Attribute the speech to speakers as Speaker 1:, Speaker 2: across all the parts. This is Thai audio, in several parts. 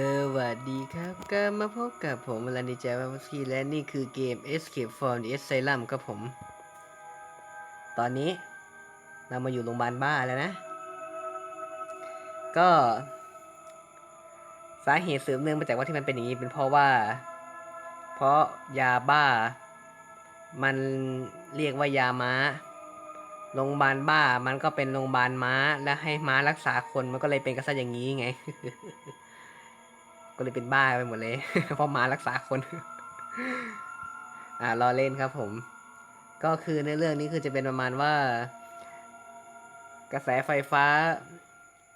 Speaker 1: สวัสดีครับก็มาพบกับผมวลันดีใจวัสกีและนี่คือเกม Escape from the Asylum ครับผม ตอนนี้เรามาอยู่โรงพยาบาลบ้าแล้วนะ ก็ สาเหตุสืบเนื่องมาจากว่าที่มันเป็นอย่างนี้เป็นเพราะว่า เพราะยาบ้า มันเรียกว่ายาม้าโรงพยาบาลบ้ามันก็เป็นโรงพยาบาลม้า และให้ม้ารักษาคนมันก็เลยเป็นกริย์อย่างนี้ไง ก็เลยเป็นบ้าไปหมดเลยเพราะม้ารักษาคน อ่ารอเล่นครับผม ก็คือในเรื่องนี้คือจะเป็นประมาณว่า กระแสไฟฟ้า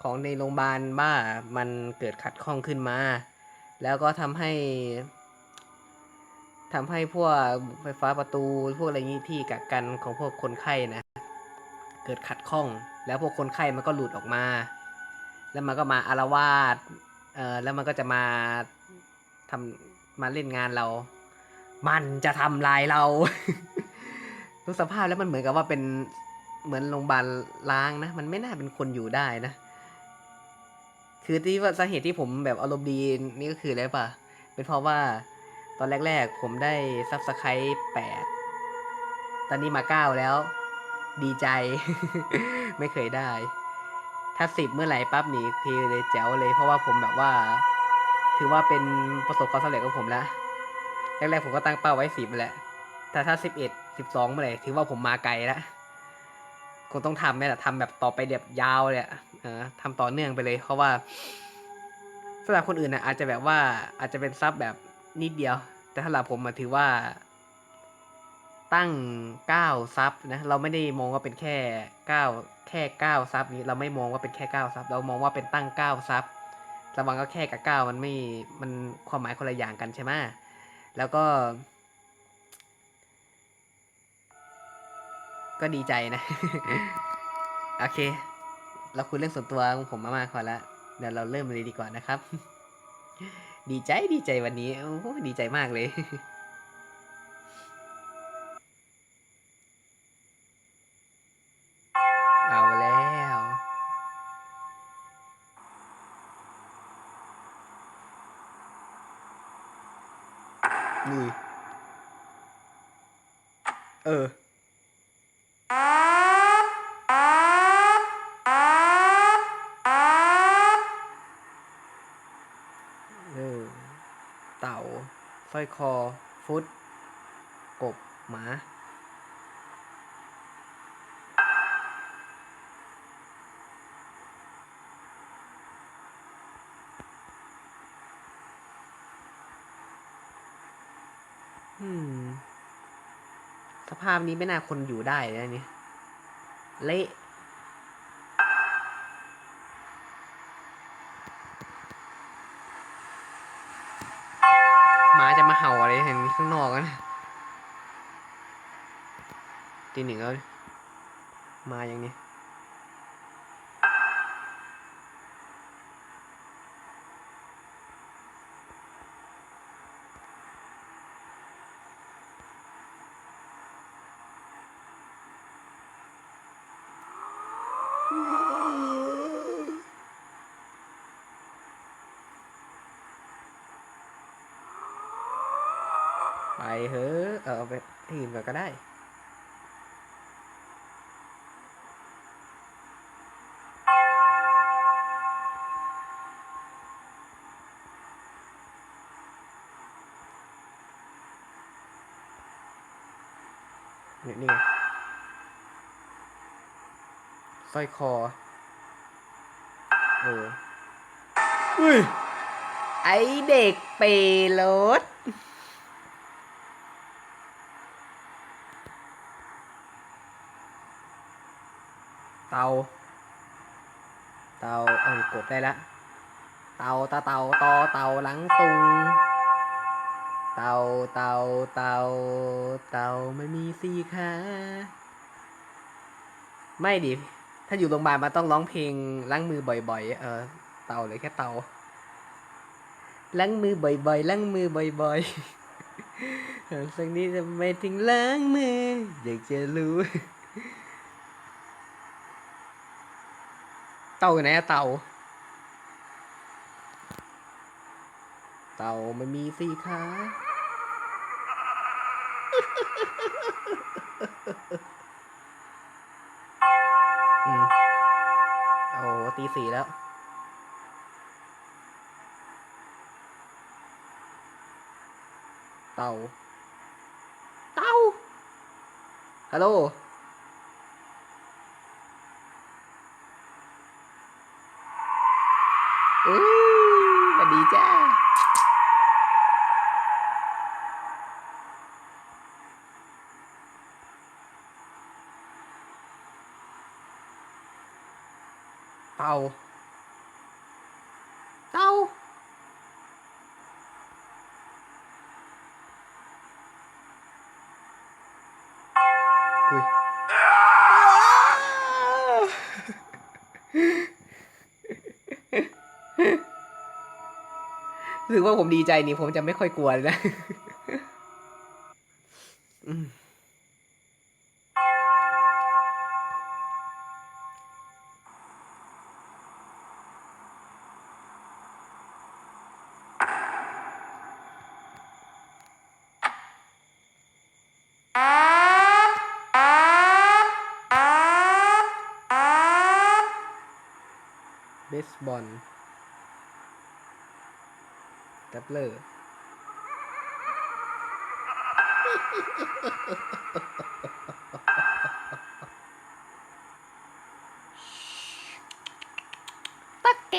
Speaker 1: ของในโรงพยาบาลบ้ามันเกิดขัดข้องขึ้นมา แล้วก็ทำให้ทำให้พวกไฟฟ้าประตูพวกอะไรนี้ที่กักกันของพวกคนไข้นะ เกิดขัดข้อง แล้วพวกคนไข้มันก็หลุดออกมา แล้วมันก็มาอารวาส เออแล้วมันก็จะมาทำมาเล่นงานเรา มันจะทำลายเราดูสภาพแล้วมันเหมือนกับว่าเป็นเหมือนโรงพยาบาลล้างนะ มันไม่น่าเป็นคนอยู่ได้นะ คือที่ว่าสาเหตุที่ผมแบบอารมณ์ดีนี่ก็คืออะไรปะเป็นเพราะว่าตอนแรกๆ ผมได้ซับสไครต์แปดตอนนี้มาเก้าแล้ว ดีใจ ไม่เคยได้ ถ้าสิบเมื่อไหร่ปั๊บหนี่คือเลยแจ๋วเลยเพราะว่าผมแบบว่า ถือว่าเป็นประสบความสำเร็จของผมแล้วแรกๆผมก็ตั้งเป้าไว้สิบแหละแต่ถ้าสิบเอ็ดสิบสองเมื่อไหร่ถือว่าผมมาไกลแล้วคงต้องทำแม่แหละทำแบบต่อไปแบบยาวเลยอะเออทำต่อเนื่องไปเลย เพราะว่าสำหรับคนอื่นนะอาจจะแบบว่าอาจจะเป็นซับแบบนิดเดียว แต่สำหรับผมมาถือว่า ตั้งเก้าซับนะเราไม่ได้มองว่าเป็นแค่เก้าแค่เก้าซับนี้เราไม่มองว่าเป็นแค่เก้าซับเรามองว่าเป็นตั้งเก้าซับระวังก็แค่กับเก้ามันไม่มันความหมายคนละอย่างกันใช่ไหมแล้วก็ ก็ดีใจนะ โอเค เราคุยเรื่องส่วนตัวของผมมามากพอแล้วเดี๋ยวเราเริ่มเลยดีกว่านะครับ ดีใจดีใจวันนี้โอ้ดีใจมากเลย สร้อยคอ ฟุต กบ หมาอืมสภาพนี้ไม่น่าคนอยู่ได้นะเนี่เละ หมาจะมาเห่าอะไรเห็นข้างนอกกันตีหนึ่งแล้วมาอย่างนี้ เฮ้อะเออเอาไปที่อื่นก่อนก็ได้นี่นี่ไงสร้อยคอ เอออุ้ย ไอเด็กเปรถ เตา เตาเอ้ยกดได้ละ เตาตาเตาตอเตาหลังตุง เตาเตาเตาเตาไม่มีสีขาไม่ดิ ถ้าอยู่โรงพยาบาลมันต้องร้องเพลงล้างมือบ่อย ๆ เออ เตาเลยแค่เตาล้างมือบ่อยๆล้างมือบ่อยๆสักนี้จะไม่ถึงล้างมือ อยากจะรู้ เต่าอยู่ไหนอะเต่า เต่ามันมีสี่ขาอืมโอ้ตีสี่แล้วเต่าเต่าฮัลโหล เต่า เต่า อุ้ยรู้สึกว่าผมดีใจนี่ผมจะไม่ค่อยกลัวเลยนะ เบสบอลกับเลอร์ตักแก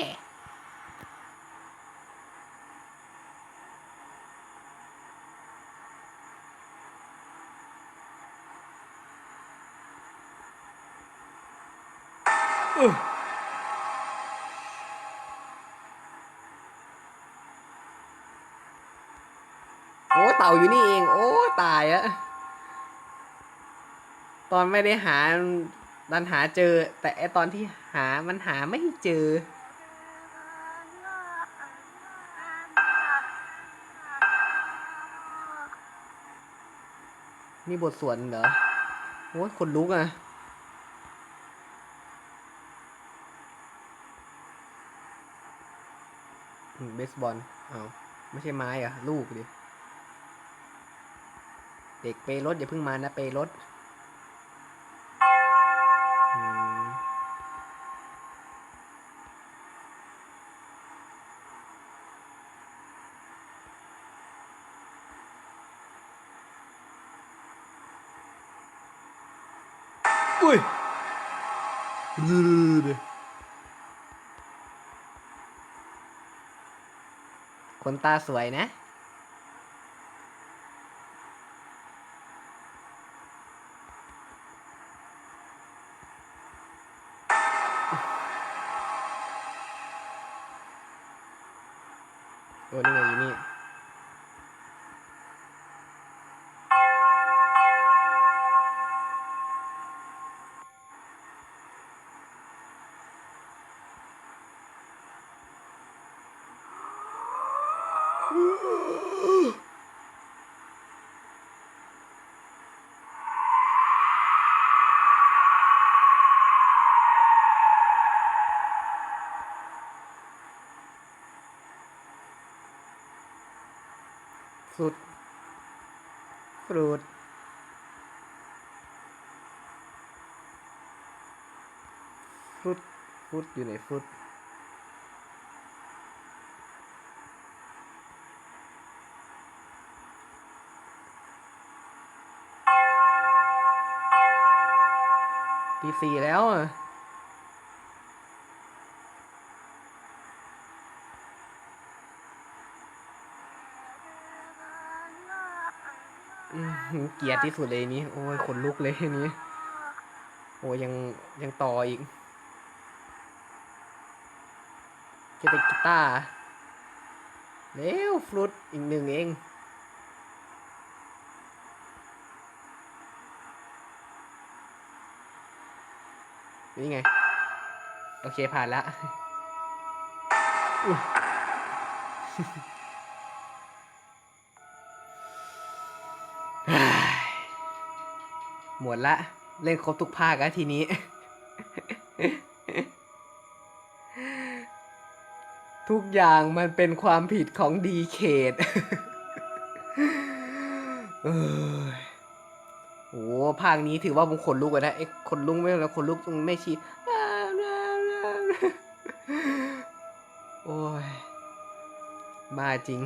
Speaker 1: โอ้เต่าอยู่นี่เอง โอ้ตายอะตอนไม่ได้หาดันหาเจอ แต่ไอตอนที่หามันหาไม่เจอ นี่บทสวดเหรอโอ้ยคนลุกอะเบสบอล เอาไม่ใช่ไม้อะลูกดิ เด็กเปรถอย่าเพิ่งมานะเปรถอืมอุ้ยดืดคนตาสวยนะ สุดฟรุตฟรุตฟรุตอยู่ไหนฟรุตตีสี่แล้วอะ เกียดที่สุดเลยนี้โอ้ยขนลุกเลยนี้โอ้ยยังยังต่ออีกจะเป็นกีตาร์เร็วฟลุตอีกหนึ่งเองนี่ไง โอเคผ่านละ หมดละ เล่นครบทุกภาคแล้วทีนี้ ทุกอย่างมันเป็นความผิดของดีเคดเอยโอ้ภาคนี้ถือว่าผมขนลุกอะนะไอ้ขนลุกไม่แล้วขนลุกตรงไม่ชีโอ้ยมาจริง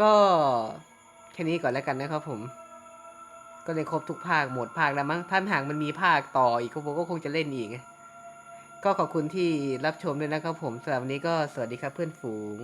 Speaker 1: ก็ แค่นี้ก่อนแล้วกันนะครับผม ก็เลยครบทุกภาคหมดภาคแล้วมั้งถ้าหากมันมีภาคต่ออีกผมก็คงจะเล่นอีกก็ขอบคุณที่รับชมด้วยนะครับผมสำหรับวันนี้ก็สวัสดีครับเพื่อนฝูง